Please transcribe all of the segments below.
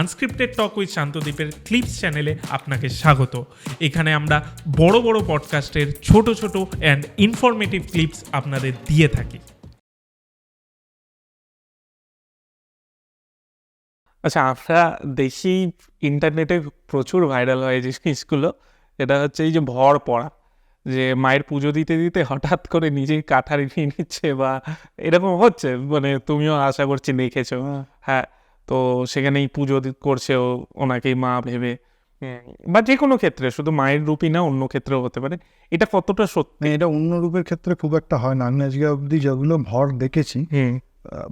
Unscripted talk with শান্তদ্বীপের clips চ্যানেলে আপনাকে স্বাগত। এখানে আমরা বড় বড় পডকাস্টের ছোট ছোট অ্যান্ড ইনফরমেটিভ ক্লিপস আপনাদের দিয়ে থাকি। আচ্ছা আমরা দেখি ইন্টারনেটে প্রচুর ভাইরাল হয় যে জিনিসগুলো। এটা হচ্ছে এই যে ভর পড়া, যে মায়ের পুজো দিতে দিতে হঠাৎ করে নিজেই কাঠারি নিয়ে নিচ্ছে বা এরকম হচ্ছে? মানে তুমিও আশা করছি দেখেছ হ্যাঁ। তো সেখানেই পুজো দি- করছে ও ওনাকেই মা ভেবে। বা যে কোনো ক্ষেত্রে শুধু মায়ের রূপই না অন্য ক্ষেত্রেও হতে পারে। এটা কতটা সত্যি? এটা অন্য রূপের ক্ষেত্রে খুব একটা হয় না। আমি আজকে অবধি যেগুলো ভর দেখেছি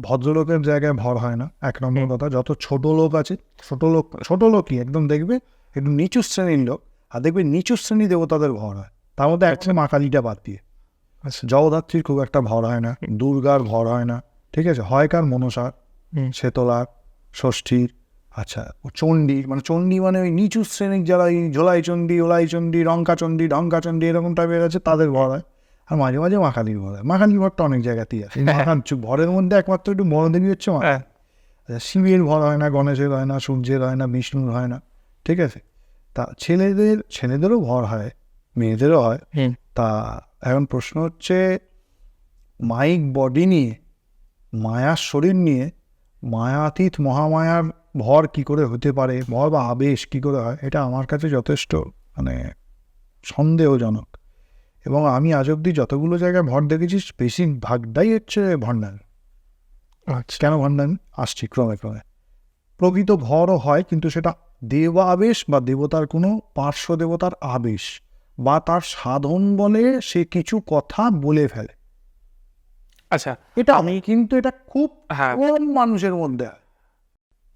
ভদ্রলোকের জায়গায় ভর হয় না। এক নম্বর কথা যত ছোট লোক আছে ছোট লোক ছোট লোকই একদম দেখবে একটু নিচু শ্রেণির লোক আর দেখবে নিচু শ্রেণি দেবতাদের ভর হয়। তার মধ্যে একটা মা কালীটা বাদ দিয়ে। আচ্ছা। জগদ্ধাত্রীর খুব একটা ভর হয় না দুর্গার ভর হয় না ঠিক আছে? হয় কার মনসার হুম। শেতলার ষষ্ঠীর আচ্ছা ও চণ্ডী মানে চণ্ডী মানে ওই নিচু শ্রেণির যারা এই ঝোলাই চণ্ডী ওলাই চণ্ডী রঙ্কা চণ্ডী ঢঙ্কা চণ্ডী এরকম টাইপের আছে তাদের ভর হয়। আর মাঝে মাঝে মা কালীর ভর হয়। মা কালীর ভরটা অনেক জায়গাতেই আছে। এই মা কালী- চু- ভরের মধ্যে একমাত্র একটু বড় দেবী হচ্ছে মা। হ্যাঁ। আচ্ছা, শিবের ভর হয় না গণেশের হয় না সূর্যের হয় না বিষ্ণুর হয় না ঠিক আছে? তা ছেলেদের ছেলেদেরও ভর হয় মেয়েদেরও হয়। তা এখন প্রশ্ন হচ্ছে মাইক বডি নিয়ে মায়ার শরীর নিয়ে মায়াতীত মহামায়ার ভর কি করে হতে পারে? ভর বা আবেশ কি করে হয়? এটা আমার কাছে যথেষ্ট মানে সন্দেহজনক। এবং আমি আজ অব্দি যতগুলো জায়গায় ভর দেখেছি বেশিরভাগটাই হচ্ছে ভণ্ডামি আচ্ছা। কেন ভণ্ডামি আসছি ক্রমে ক্রমে। প্রকৃত ভরও হয় কিন্তু সেটা দেব আবেশ বা দেবতার কোনো পার্শ্ব দেবতার আবেশ বা তার সাধন বলে সে কিছু কথা বলে ফেলে। আচ্ছা এটা আমি কিন্তু এটা খুব হ্যাঁ। কম মানুষের মধ্যে।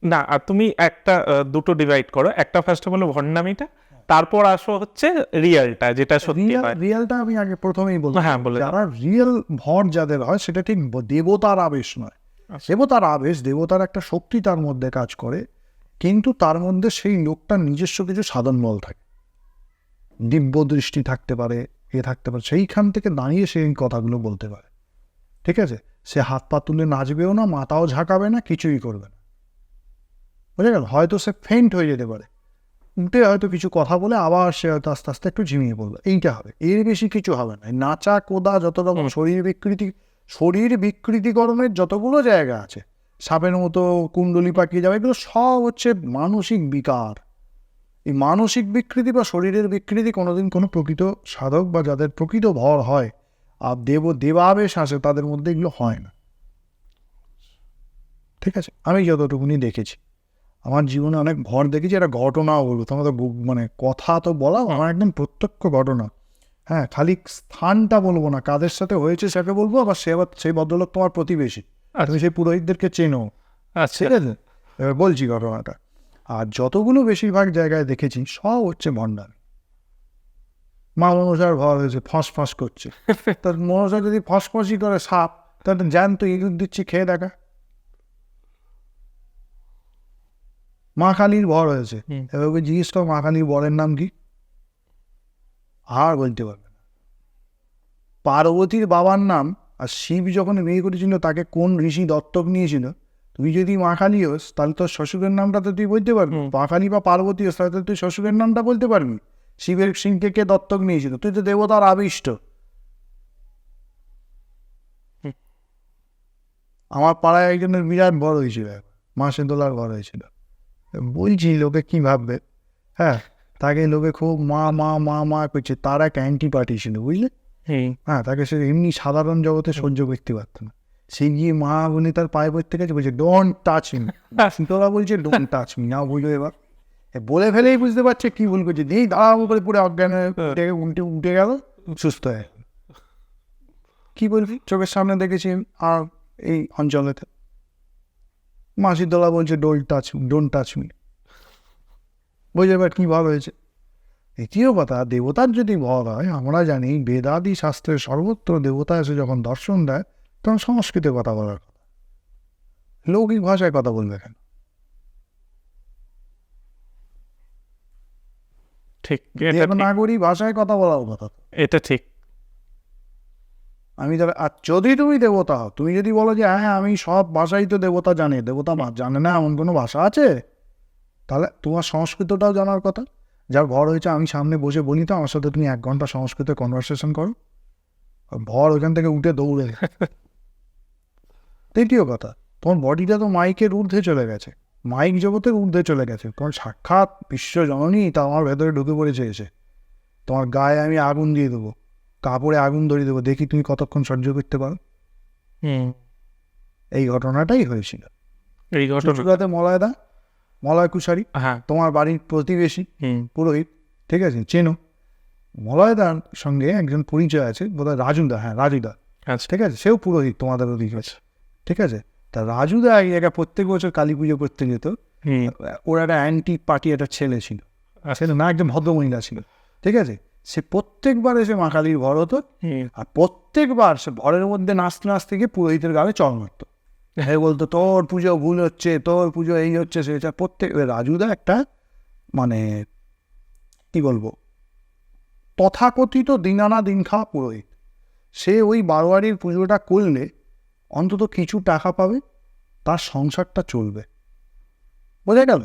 না আর তুমি একটা দুটো ডিভাইড করো। একটা ফার্স্ট অফ অল ভণ্ডামিটা তারপর আসো হচ্ছে রিয়েলটা যেটা সত্যি হয়। রিয়েলটা আমি আগে প্রথমেই বলব হ্যাঁ বলে। যারা রিয়েল ভর যাদের হয় সেটা ঠিক দেবতার আবেশ নয়। আচ্ছা। দেবতার আবেশ দেবতার একটা শক্তি তার মধ্যে কাজ করে কিন্তু তার মধ্যে সেই লোকটার নিজস্ব কিছু সাধন বল থাকে। দিব্য দৃষ্টি থাকতে পারে এ থাকতে পারে সেইখান থেকে দাঁড়িয়ে সে এই কথাগুলো বলতে পারে। ঠিক আছে? সে হাত পা তুলে নাচবেও না মাথাও ঝাঁকাবে না কিছুই করবে না। বুঝে গেল? হয়তো সে ফেন্ট হয়ে যেতে পারে। উঠে হয়তো কিছু কথা বলে আবার সে হয়তো আস্তে আস্তে একটু ঝিমিয়ে পড়বে। এইটা হবে। এর বেশি কিছু হবে না। নাচা কোদা যত রকম শরীর বিকৃতি শরীর বিকৃতিকরণের যতগুলো জায়গা আছে সাপের মতো কুণ্ডলি পাকিয়ে যাবে এগুলো সব হচ্ছে মানসিক বিকার। এই মানসিক বিকৃতি বা শরীরের বিকৃতি কোনোদিন কোনো প্রকৃত সাধক বা যাদের প্রকৃত ভর হয় দেব দেবাবেশ আসে তাদের মধ্যে এগুলো হয় না। ঠিক আছে? আমি যতটুকুনি দেখেছি। আমার জীবনে অনেক ভর দেখেছি একটা ঘটনাও বলব। তোমার তো মানে কথা তো বলা আমার একদম প্রত্যক্ষ ঘটনা। হ্যাঁ খালি স্থানটা বলব না কাদের সাথে হয়েছে সেটা বলব আবার সে আবার সেই ভদ্রলোক তোমার প্রতিবেশী। আর তুমি সেই পুরোহিতদেরকে চেনো। আচ্ছা। ঠিক আছে? এবার বলছি ঘটনাটা। আর যতগুলো বেশিরভাগ জায়গায় দেখেছি সব হচ্ছে ভণ্ডার। মা মনসার ভর হয়েছে ফস ফস করছে। তার মনসা যদি ফসফসই করে সাপ তাহলে জ্যান্ত ইঁদুর দিচ্ছি খেয়ে দেখা। মা কালীর ভর হয়েছে। ওকে জিজ্ঞেস করো মা কালীর বরের নাম কি? আর বলতে পারবে না। পার্বতীর বাবার নাম আর শিব যখন বিয়ে করেছিল তাকে কোন ঋষি দত্তক নিয়েছিল? তুই যদি মা কালী হোস তাহলে তোর শ্বশুরের নামটা তো তুই বলতে পারবি। মা কালী বা পার্বতী হোস তাহলে তো তুই শ্বশুরের নামটা বলতে পারবি। শিবের সিংকে কে দত্তক নিয়েছিল? তুই তো দেবতার আবিষ্ট। আমার পাড়ায় একজনের বিরাট বড় হয়েছিল। একবার। মা সেন্দোলার ঘর হয়েছিল। বলছি লোকে কি ভাববে? হ্যাঁ তাকে লোকে খুব মা মা মা মা করছে। তার এক অ্যান্টি পার্টি ছিল বুঝলে? হ্যাঁ তাকে সে এমনি সাধারণ জগতে সহ্য করতে পারত না। সে গিয়ে মা বলে তার পায়ে পড়তে গেছে বলছে ডোন্ট টাচ মি তোরা বলছে ডোন্ট টাচ মি না বুঝলো এবার। বলে ফেলেই বুঝতে পারছে কি ভুল করছে। দিই দাঁড়াবো করে পুরো অজ্ঞান হয়ে উঠে উল্টে উঠে গেল সুস্থ হয়ে। কি বলবি? চোখের সামনে দেখেছি আর এই অঞ্চলেতে মাসির দোলা বলছে don't touch don't touch me বুঝে এবার কী ভালো হয়েছে। দ্বিতীয় কথা দেবতার যদি ভর হয় আমরা জানি বেদাদি শাস্ত্রের সর্বত্র দেবতা এসে যখন দর্শন দেয় তখন সংস্কৃতে কথা বলার কথা। লৌকিক ভাষায় কথা বলবে কেন? ঠিক। দেবনাগরী ভাষায় কথা বলার কথা এটা ঠিক। আমি তাহলে আর যদি তুমি দেবতা হও তুমি যদি বলো যে হ্যাঁ আমি সব ভাষাই তো দেবতা জানে দেবতা জানে না এমন কোনো ভাষা আছে? তাহলে তোমার সংস্কৃতটাও জানার কথা। যার ভর হয়েছে আমি সামনে বসে বলি তো আমার সাথে তুমি এক ঘণ্টা সংস্কৃতে কনভারসেশন করো। ভর ওইখান থেকে উঠে দৌড়ে। তৃতীয় কথা তোমার বডিটা তো মাইকের ঊর্ধ্বে চলে গেছে। মাইক জগতের ঊর্ধ্বে চলে গেছে। তোমার সাক্ষাৎ বিশ্ব জননী তা আমার ভেতরে ঢুকে পড়েছে এসে। তোমার গায়ে আমি আগুন দিয়ে দেবো কাপড়ে আগুন ধরিয়ে দেবো। দেখি তুমি কতক্ষণ সহ্য করতে পারো। হুম। এই ঘটনাটাই হয়েছিল। এই ঘটনা চুচুড়াতে মলয়দা মলয় কুশারি হ্যাঁ। তোমার বাড়ির প্রতিবেশী হুম। পুরোহিত ঠিক আছে চেনো। মলয়দার সঙ্গে একজন পরিচয় আছে বোধহয় রাজুদা হ্যাঁ রাজুদা। আচ্ছা। ঠিক আছে সেও পুরোহিত তোমাদের ওদিকে ঠিক আছে তা রাজুদা এই জায়গায় প্রত্যেক বছর কালী পুজো করতে যেত। হুম। ওর একটা অ্যান্টি পার্টি একটা ছেলে ছিল। ছেলে না একজন ভদ্রমহিলা ছিল। ঠিক আছে? সে প্রত্যেকবার এসে মা কালীর ভর হতো আর প্রত্যেকবার সে ঘরের মধ্যে নাচতে নাচতে গিয়ে পুরোহিতের গালে চল মারতো। হ্যাঁ বলতো তোর পুজো ভুল হচ্ছে তোর পুজো এই হচ্ছে সে হচ্ছে। প্রত্যেক রাজুদা একটা মানে কি বলব তথাকথিত দিন আনা দিন খাওয়া পুরোহিত। সে ওই বারোয়ারির পুজোটা করলে অন্তত কিছু টাকা পাবে তার সংসারটা চলবে। বোঝা গেল?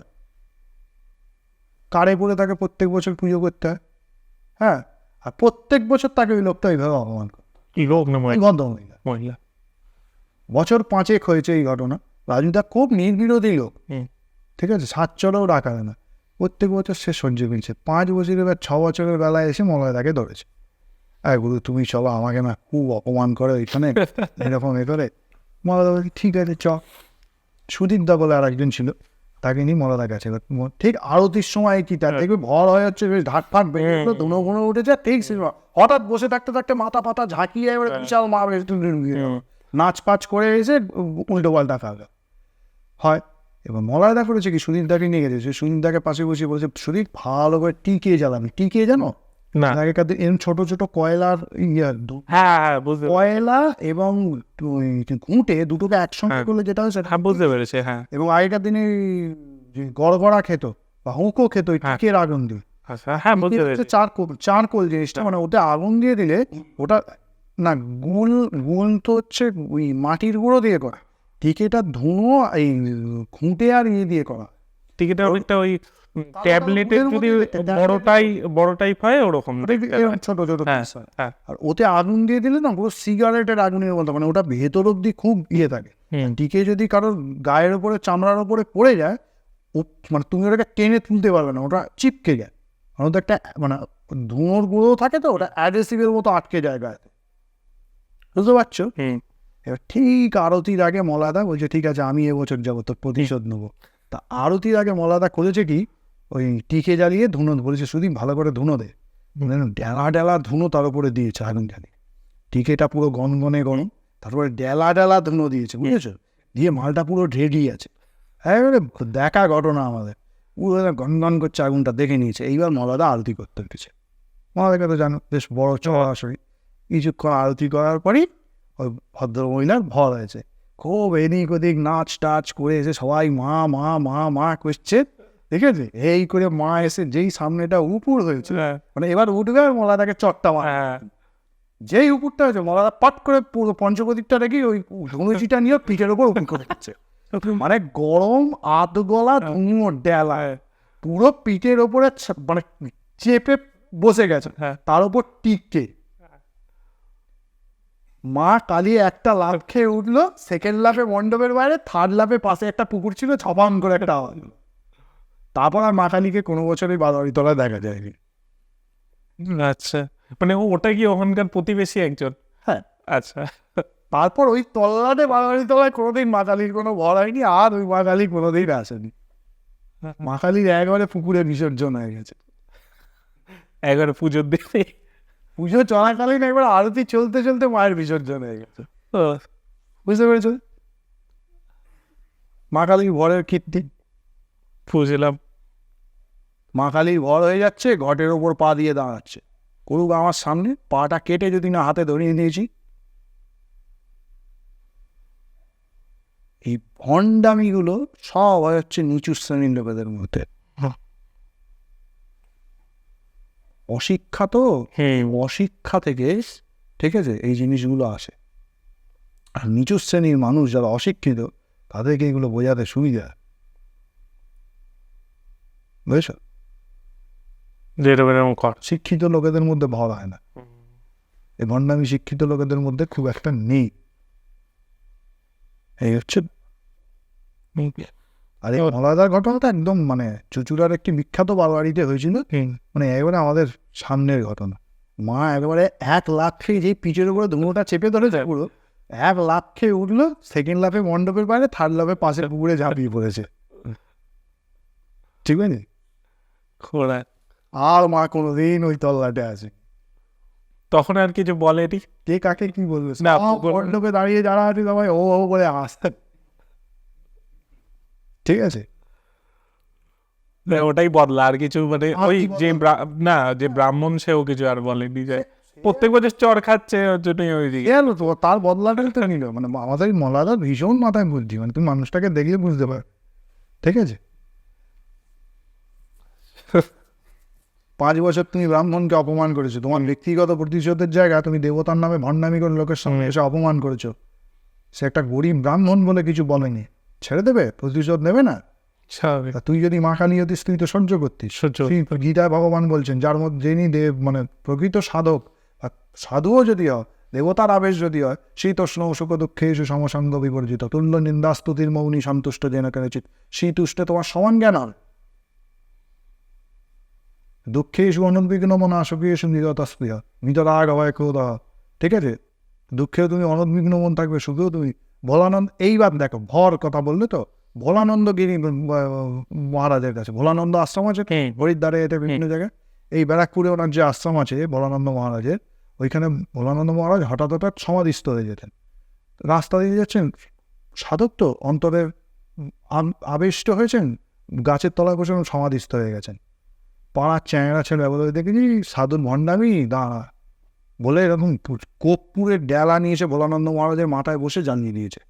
কারে পড়ে তাকে প্রত্যেক বছর পুজো করতে হয়? হ্যাঁ আর প্রত্যেক বছর তাকে ওই লোকটা এইভাবে অপমান করে কি লোক না ওই মহিলা। বছর পাঁচেক হয়েছে এই ঘটনা। রাজুদা খুব নির্বিরোধী লোক। ঠিক আছে সাত চলেও রাখা না। প্রত্যেক বছর সে সহ্য করছে পাঁচ বছরের এবার ছ বছরের বেলায় এসে মলয়দাকে ধরেছে। গুরু তুমি চলো আমাকে না খুব অপমান করে ওইখানে এরকম এ করে। মলয়দা বলছে ঠিক আছে চ। সুদীপ দা বলে আর একজন ছিল তাকে নিয়ে মলাদা গেছে। ঠিক আরতির সময় কি তার দেখবে ভর হয়ে হচ্ছে বেশ ঢাক ফাট বেড়ে ধুনো ঘুনো উঠেছে ঠিক হঠাৎ বসে থাকতে থাকতে মাথা ফাতা ঝাঁকিয়ে এবার বিশাল মা বেশ নাচ পাচ করে এসে উল্টো পাল্টা খাওয়া হয় এবার মলয়দা করেছে কি সুদীপদাকে নিয়ে গেছে সে সুদীপদাকে পাশে বসে বলছে সুদীপ ভালো করে টিকে জ্বালাবি টিকে জানো? না। আগেকার দিন এরকম ছোট ছোট কয়লার ইয়ে হ্যাঁ হ্যাঁ বুঝতে কয়লা এবং ঘুঁটে দুটোকে একসঙ্গে হ্যাঁ। করলে যেটা হয় সেটা হ্যাঁ বুঝতে পেরেছে হ্যাঁ। এবং আগেকার দিনে গড়গড়া খেত বা হুঁকো খেত হ্যাঁ। টিকের আগুন দিয়ে। আচ্ছা হ্যাঁ বুঝতে পেরেছি। চারকোল চারকোল জিনিসটা মানে ওতে আগুন দিয়ে দিলে ওটা না গুল গুল তো হচ্ছে ওই মাটির গুঁড়ো দিয়ে করা। টিকেটা ধুনো এই খুঁটে আর ইয়ে দিয়ে করা। টিকিটটা অনেকটা ওই ট্যাবলেটের যদি বড় টাই বড় টাইপ হয় ওরকম। ছোট ছোট হ্যাঁ হয়। আর ওতে আগুন দিয়ে দিলে না পুরো সিগারেটের আগুনের মতো মানে ওটা ভেতর অব্দি খুব ইয়ে থাকে। টিকে যদি কারোর গায়ের ওপরে চামড়ার ওপরে পড়ে যায় ও মানে তুমি ওটাকে টেনে তুলতে পারবে না ওটা চিপকে যায়। ওটা একটা মানে ধুনোর গুঁড়ো থাকে তো ওটা মতো আটকে যায় গায়েতে বুঝতে পারছ? এবার ঠিক আরতির আগে মলাদা বলছে ঠিক আছে আমি এবছর যাব তোর প্রতিশোধ নেব। তা আরতির আগে মলাদা করেছে কি ওই টিকে জ্বালিয়ে ধুনো বলেছে শুধু ভালো করে ধুনো দে। ডেলা ডেলা ধুনো তার উপরে দিয়েছে আগুন জ্বালিয়ে। টিকেটা পুরো গনগনে গরম তারপরে ডেলা ডেলা ধুনো দিয়েছে বুঝেছ? দিয়ে মালটা পুরো রেডি আছে। এবারে দেখা ঘটনা আমাদের। পুরো গনগন করছে আগুনটা দেখে নিয়েছে। এইবার মলাদা আরতি করতে উঠেছে। মলাদাকে তো জানো বেশ বড় চড়া কিছুক্ষণ আরতি করার পরই ওই ভদ্রমহিলার ভর হয়েছে। খুব এদিক ওদিক নাচ টাচ করে এসে সবাই মা মা মা মা করছে। ঠিক আছে এই করে মা এসে যেই সামনেটা উপুর হয়েছে হ্যাঁ। মানে এবার উঠবে আর মলাদাকে চট্টা মার হ্যাঁ। যেই উপরটা হয়েছে মলাদা পাট করে পুরো পঞ্চপতিকটা রেখে ওই ধনুচিটা নিয়ে পিঠের উপর করে দিচ্ছে মানে গরম আধ গলা ধুমো ডেলা। পুরো পিঠের ওপরে মানে চেপে বসে গেছে। হ্যাঁ। তার উপর টিকটে মা কালী একটা লাফ খেয়ে উঠল সেকেন্ড লাফে মণ্ডপের বাইরে থার্ড লাফে পাশে একটা পুকুর ছিল ছপান করে একটা আওয়াজ। তারপর আর মা কালীকে কোনো বছরই বাদারি তলায় দেখা যায়নি। আচ্ছা মানে ওটা কি ওখানকার প্রতিবেশী একজন? হ্যাঁ। আচ্ছা। তারপর ওই তল্লাটে বাঙালি তলায় কোনোদিন মা কালীর কোনো ভর হয়নি আর ওই মা কালী কোনোদিন আসেনি। মা কালীর একবারে পুকুরে বিসর্জন হয়ে গেছে। একবারে পুজোর দিনে। পুজো চলাকালীন একবার আরতি চলতে চলতে মায়ের বিসর্জন হয়ে গেছে। বুঝতে পেরেছ? মা কালীর ভরের কীর্তি। বুঝলাম। মা কালীর ভর হয়ে যাচ্ছে ঘটের ওপর পা দিয়ে দাঁড়াচ্ছে। করুক আমার সামনে পাটা কেটে যদি না হাতে ধরিয়ে নিয়েছি এই ভণ্ডামিগুলো সব হয় হচ্ছে নিচু শ্রেণির লোকেদের মধ্যে। অশিক্ষা তো হুম। অশিক্ষা থেকে ঠিক আছে এই জিনিসগুলো আসে। আর নিচু শ্রেণির মানুষ যারা অশিক্ষিত তাদেরকে এগুলো বোঝাতে সুবিধা। বুঝেছ? শিক্ষিত লোকেদের মধ্যে ভর হয় না। এই ভণ্ডামি শিক্ষিত লোকেদের মধ্যে খুব একটা নেই। এই হচ্ছে আর এই মলাদার ঘটনাটা একদম মানে চুচুড়ার একটি বিখ্যাত বারবাড়িতে হয়েছিল। মানে একেবারে আমাদের সামনের ঘটনা। মা একেবারে এক লাখ খেয়ে যেই পিচের উপরে ধুমোটা চেপে ধরে যায় পুরো এক লাখ খেয়ে উঠল সেকেন্ড লাফে মণ্ডপের বাইরে থার্ড লাফে পাশের পুকুরে ঝাঁপিয়ে পড়েছে। ঠিক আছে? খোড়া। আর মা কোনোদিন ওই তল্লাটে আছে তখন আর কিছু বলেনি কে কাকে কি বলবে? না, মণ্ডপে দাঁড়িয়ে যারা আছে সবাই ও ও বলে আসতে ঠিক আছে? ওটাই বদলা। আর কিছু মানে ওই যে না যে ব্রাহ্মণ সেও কিছু আর বলেনি যে প্রত্যেক বছর চর খাচ্ছে ওর জন্যই ওই দিকে। গেল তো তার বদলাটাই তো নিল। মানে আমাদের মলাদা ভীষণ মাথায় বুদ্ধি। মানে তুমি মানুষটাকে দেখলে বুঝতে পার। ঠিক আছে? পাঁচ বছর তুমি ব্রাহ্মণকে অপমান করেছ। তোমার ব্যক্তিগত প্রতিশোধের জায়গা তুমি দেবতার নামে ভণ্ডামি করে লোকের সামনে এসে অপমান করেছ। সে একটা গরিব ব্রাহ্মণ বলে কিছু বলেনি। ছেড়ে দেবে? প্রতিশোধ নেবে না? তুই যদি মা কালী হতিস তুই তো সহ্য করতিস। গীতায় ভগবান বলছেন যার মধ্যে যিনি দেব মানে প্রকৃত সাধক আর সাধুও যদি হয় দেবতার আবেশ যদি হয় শীতোষ্ণ সুখ দুঃখে এসে সমসঙ্গ বিবর্জিত তুল্য নিন্দাস্তুতির মৌনি সন্তুষ্ট যেন কেনচিত শীতুষ্টে তোমার সমান জ্ঞান হবে দুঃখে এসু অনদ্বিঘ্ন মনা সুখে এসু নিরতস্পৃহ নিতরাগ হয় ক্রোধ ঠিক আছে? দুঃখেও তুমি অনদ্বিঘ্ন মন থাকবে সুখেও তুমি ভোলানন্দ এইবার দেখো ভর কথা বললে তো ভোলানন্দ গিরি মহারাজের কাছে ভোলানন্দ আশ্রম আছে হরিদ্বারে এতে বিভিন্ন জায়গায়। এই ব্যারাকপুরে ওনার যে আশ্রম আছে ভোলানন্দ মহারাজের ওইখানে ভোলানন্দ মহারাজ হঠাৎ হঠাৎ সমাধিস্থ হয়ে যেতেন। রাস্তা দিয়ে যাচ্ছেন সাধক তো অন্তরের আম- আবিষ্ট হয়েছেন গাছের তলায় বসে সমাধিস্থ হয়ে গেছেন। পাড়ার চ্যাংড়া ছেলে বলে দেখেছি সাধুর ভণ্ডামি? দাঁড়া। বলে এরকম কর্পূরের ডেলা নিয়ে এসে ভোলানন্দ মহারাজের মাথায় বসে জ্বালিয়ে দিয়েছে।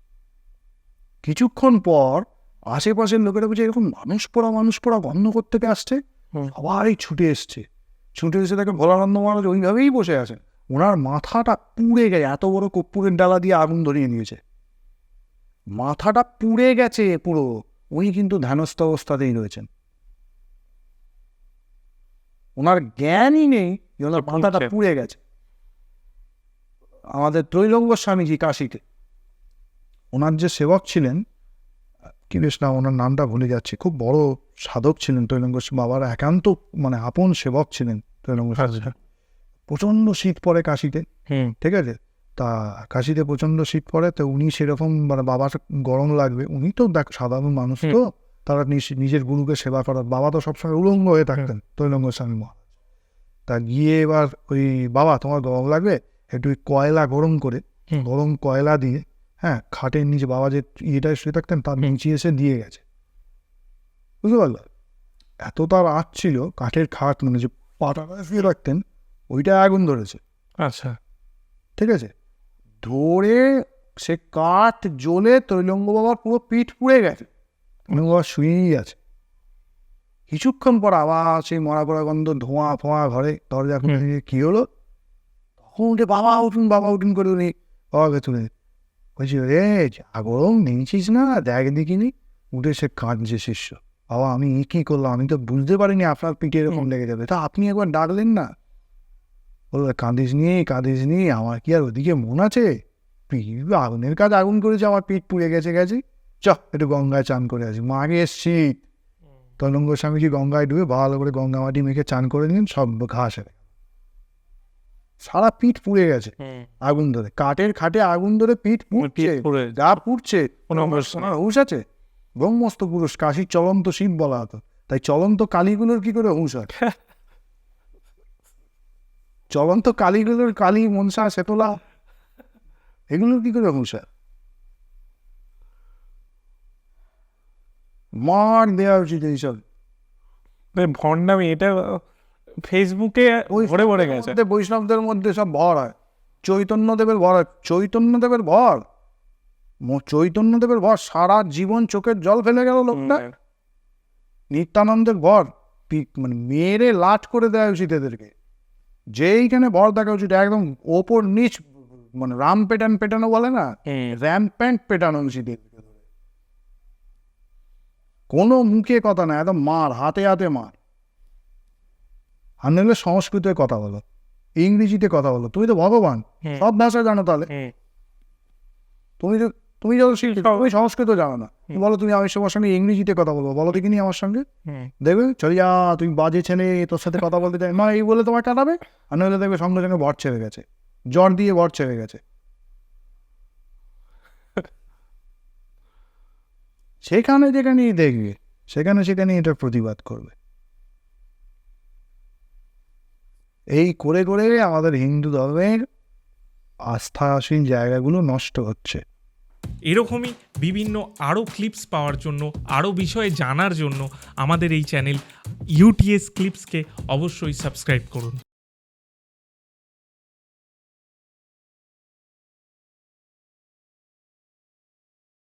কিছুক্ষণ পর আশেপাশের লোকেরা বুঝে এরকম মানুষ পড়া মানুষ পড়া গন্ধ করতে আসছে। সবাই ছুটে এসছে। ছুটে এসে দেখে ভোলানন্দ মহারাজ ওইভাবেই বসে আছেন। ওনার মাথাটা পুড়ে গেছে এত বড় কর্পূরের ডালা দিয়ে আগুন ধরিয়ে নিয়েছে। মাথাটা পুড়ে গেছে পুরো। উনি কিন্তু ধ্যানস্থ অবস্থাতেই রয়েছেন। ওনার জ্ঞানই নেই যে ওনার মাথাটা পুড়ে গেছে। আমাদের ত্রৈলঙ্গ স্বামীজি কাশিতে। ওনার যে সেবক ছিলেন কি বেশ না ওনার নামটা ভুলে যাচ্ছি। খুব বড় সাধক ছিলেন তৈলঙ্গ বাবার একান্ত মানে আপন সেবক ছিলেন তৈলঙ্গ স্বামীজি। আচ্ছা। প্রচণ্ড শীত পড়ে কাশিতে। ঠিক আছে? তা কাশিতে প্রচণ্ড শীত পড়ে তো উনি সেরকম মানে বাবার গরম লাগবে। উনি তো দেখ সাধারণ মানুষ তো। তারা নিজ- নিজের গুরুকে সেবা করার। বাবা তো সবসময় উলঙ্গ হয়ে থাকতেন তৈলঙ্গ স্বামী মহারাজ। তা গিয়ে এবার ওই বাবা তোমার গরম লাগবে? একটু কয়লা গরম করে। গরম কয়লা দিয়ে হ্যাঁ খাটের নিচে বাবা যে ইয়েটায় শুয়ে থাকতেন তার। নিচে এসে দিয়ে গেছে। বুঝতে পারল? এত তার আঁচ ছিল কাঠের খাট মানে যে পাটাটা শুয়ে রাখতেন ওইটা আগুন ধরেছে। আচ্ছা। ঠিক আছে? ধরে সে কাঠ জ্বলে তৈলঙ্গ বাবার পুরো পিঠ পুড়ে গেছে। তৈলঙ্গ শুয়েই আছে কিছুক্ষণ পর আবার সেই মরা পড়া গন্ধ ধোঁয়া ফোঁয়া ঘরে দরজা খুলে কি হলো? তখন উঠে বাবা উঠুন বাবা উঠুন করে উনি বাবাকে তুলে বলছি রে যা গরম নিয়েছিস না? দেখ দেখিনি। উঠে সে কাঁদছে শিষ্য। বাবা আমি এ কি করলাম? আমি তো বুঝতে পারিনি আপনার পিঠে এরকম লেগে যাবে। তা আপনি একবার ডাকলেন না? বলল কাঁদিস নি কাঁদিস নি আমার কি আর ওদিকে মন আছে? আগুনের কাজ আগুন করেছে আমার পিঠ পুড়ে গেছে গেছে। চ একটু গঙ্গায় চান করে আসি। মাগে এসছি। তলঙ্গ স্বামীজি গঙ্গায় ডুবে ভালো করে গঙ্গা মাটি মেখে চান করে নিন সব ঘাস হয়ে সারা পিঠ পুড়ে গেছে। আগুন ধরে। কাঠের খাটে আগুন ধরে পিঠ পুড়ছে। পুড়ে গা পুড়ছে। হুঁশ আছে? ব্রহ্মস্ত পুরুষ কাশির চলন্ত শিব বলা হতো। তাই চলন্ত কালীগুলোর কি করে হুঁশ হয়? চলন্ত কালীগুলোর কালী মনসা শেতলা এগুলোর কি করে হুঁশ হয়? মার দেওয়া উচিত এইসব ভণ্ডামি এটা ফেসবুকে ভরে ভরে গেছে। বৈষ্ণবদের মধ্যে সব ভর হয়। চৈতন্যদেবের ভর হয়। চৈতন্যদেবের ভর। চৈতন্যদেবের ভর। সারা জীবন চোখের জল ফেলে গেল লোকটা। নিত্যানন্দের ভর। মানে মেরে লাট করে দেওয়া উচিত এদেরকে যেইখানে ভর দেখা উচিত একদম ওপর নিচ মানে রাম পেটান পেটানো বলে না? হুম। র্যাম্প্যান্ট পেটানো উচিত এদেরকে। কোনো মুখে কথা না একদম মার হাতে হাতে মার। আর নাহলে সংস্কৃতে কথা বলো ইংরেজিতে কথা বলো তুমি তো ভগবান সব ভাষা জানো তাহলে। তুমি তো তুমি যত শিক্ষিত তুমি সংস্কৃত জানো না। বলো তুমি আমি সবার সঙ্গে ইংরেজিতে কথা বলব বলো দেখিনি আমার সঙ্গে? দেখবে? চলে যা তুমি বাজে ছেলে তোর সাথে কথা বলতে চাই। মা এই বলে তোমার কাটাবে? আর নইলে দেখবে সঙ্গে সঙ্গে ভর ছেড়ে গেছে। জ্বর দিয়ে ভর ছেড়ে গেছে। সেখানে যেখানেই দেখবে, সেখানে সেখানে এটা প্রতিবাদ করবে। এই করে করে আমাদের হিন্দু ধর্মের আস্থাশীল জায়গাগুলো নষ্ট হচ্ছে। এরকমই বিভিন্ন আরও ক্লিপস পাওয়ার জন্য, আরও বিষয়ে জানার জন্য আমাদের এই চ্যানেল ইউটিএস ক্লিপসকে অবশ্যই সাবস্ক্রাইব করুন।